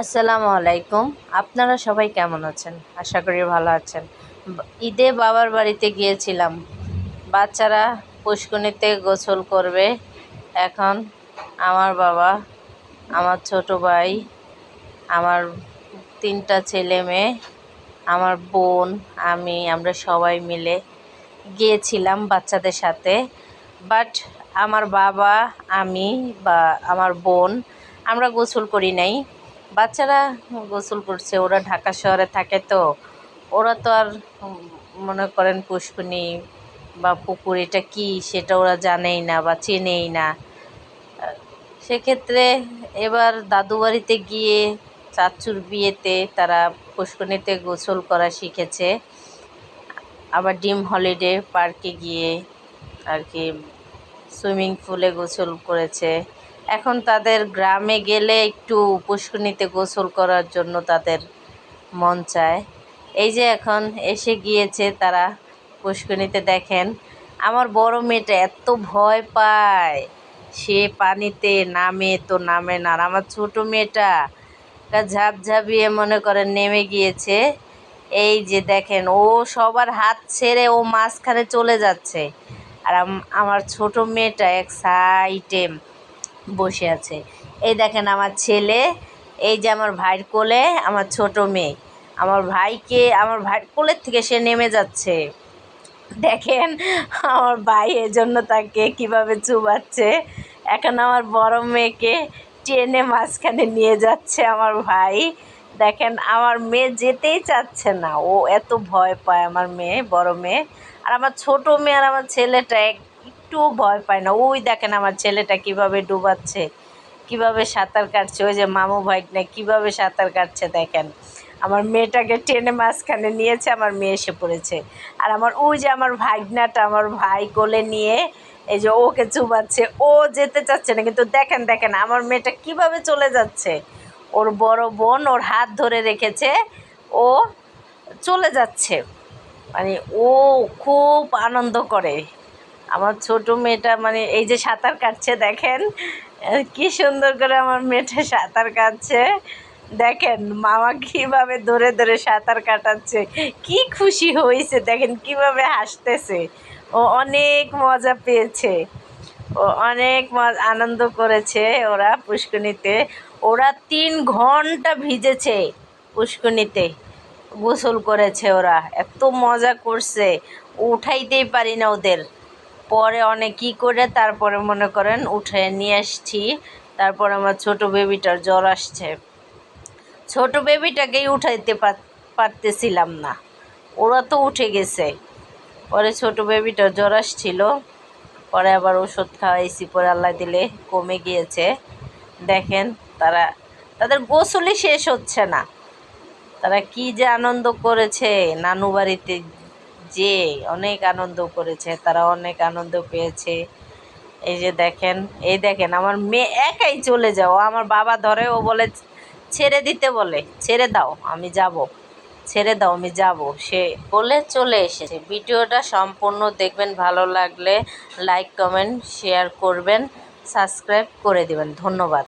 আসসালামু আলাইকুম। আপনারা সবাই কেমন আছেন? আশা করি ভালো আছেন। ঈদে বাবার বাড়িতে গিয়েছিলাম। বাচ্চারা পুষ্কুনিতে গোসল করবে। এখন আমার বাবা, আমার ছোট ভাই, আমার তিনটা ছেলে মেয়ে, আমার বোন, আমি, আমরা সবাই মিলে গিয়েছিলাম বাচ্চাদের সাথে। বাট আমার বাবা, আমি বা আমার বোন, আমরা গোসল করি নাই। বাচ্চারা গোসল করছে, ওরা ঢাকা শহরে থাকে তো। ওরা তো আর মনে করেন পুষ্কুনি বা পুকুর, এটা কী সেটা ওরা জানেই না বা চেনেই না। সেক্ষেত্রে এবার দাদু বাড়িতে গিয়ে, চাচুর বিয়েতে তারা পুষ্করণীতে গোসল করা শিখেছে। আবার ডিম হলিডে পার্কে গিয়ে আর কি সুইমিং পুলে গোসল করেছে। এখন তাদের গ্রামে গেলে একটু পুষ্করণীতে গোসল করার জন্য তাদের মন চায়। এই যে এখন এসে গিয়েছে তারা পুষ্করণীতে দেখেন, আমার বড় মেয়েটা এত ভয় পায়। সে পানিতে নামে তো নামে না, আর আমার ছোটো মেয়েটা তা ঝাপঝাপিয়ে মনে করেন নেমে গিয়েছে। এই যে দেখেন, ও সবার হাত ছেড়ে ও মাঝখানে চলে যাচ্ছে। আর আমার ছোট মেয়েটা এক সাইডে বসে আছে। এই দেখেন আমার ছেলে, এই যে আমার ভাইয়ের কোলে, আমার ছোট মেয়ে। আমার ভাইকে, আমার ভাইয়ের কোলের থেকে সে নেমে যাচ্ছে। দেখেন আমার ভাই এজন্য তাকে কীভাবে চুবাচ্ছে। এখন আমার বড় মেয়েকে ট্রেনে মাঝখানে নিয়ে যাচ্ছে আমার ভাই। দেখেন আমার মেয়ে যেতেই চাচ্ছে না। ও এত ভয় পায় আমার মেয়ে, বড় মেয়ে। আর আমার ছোট মেয়ে আর আমার ছেলেটা এক- একটুও ভয় পায় না। ওই দেখেন আমার ছেলেটা কীভাবে ডুবাচ্ছে, কীভাবে সাঁতার কাটছে, ওই যে মামু ভাইকনা কীভাবে সাঁতার কাটছে দেখেন। আমার মেয়েটাকে টেনে মাঝখানে নিয়েছে, আমার মেয়ে এসে পড়েছে। আর আমার ওই যে আমার ভাগনাটা আমার ভাই কোলে নিয়ে এই যে ওকে চুবাচ্ছে ও যেতে চাচ্ছে না। কিন্তু দেখেন দেখেন, আমার মেয়েটা কীভাবে চলে যাচ্ছে। ওর বড় বোন ওর হাত ধরে রেখেছে, ও চলে যাচ্ছে। মানে ও খুব আনন্দ করে। আমার ছোট মেয়েটা মানে এই যে সাঁতার কাটছে, দেখেন? কি সুন্দর করে আমার মেয়েটা সাঁতার কাটছে। দেখেন, মামা কীভাবে ধরে ধরে সাঁতার কাটাচ্ছে, কি খুশি হয়েছে, দেখেন কীভাবে হাসতেছে। ও অনেক মজা পেয়েছে। ও অনেক আনন্দ করেছে ওরা পুষ্কনিতে ওরা তিন ঘণ্টা ভিজেছে পুষ্কনিতে গোসল করেছে ওরা। এত মজা করছে, উঠাইতেই পারি না ওদের। পরে অনেক কী করে তারপরে মনে করেন উঠে নিয়ে আসছি। তারপর আমার ছোট বেবিটার জ্বর আসছে। ছোট বেবিটাকেই উঠাইতে পার- পারতেছিলাম না। ওরা তো উঠে গেছে। পরে ছোট বেবিটার জ্বর আসছিল। পরে আবার ওষুধ খাওয়াইছি, পরে আল্লাহ দিলে কমে গিয়েছে। দেখেন তারা তাদের গোসলই শেষ হচ্ছে না। তারা কি যে আনন্দ করেছে নানু বাড়িতে যে অনেক আনন্দ করেছে, তারা অনেক আনন্দ পেয়েছে। এই যে দেখেন, এই দেখেন, আমার মেয়ে একাই চলে যাও আমার বাবা ধরে, ও বলে, ছেড়ে দিতে বলে, ছেড়ে দাও, আমি যাব। ছেড়ে দাও, আমি যাব। সে বলে চলে এসেছে। ভিডিওটা সম্পূর্ণ দেখবেন, ভালো লাগলে লাইক, কমেন্ট, শেয়ার করবেন, সাবস্ক্রাইব করে দেবেন। ধন্যবাদ।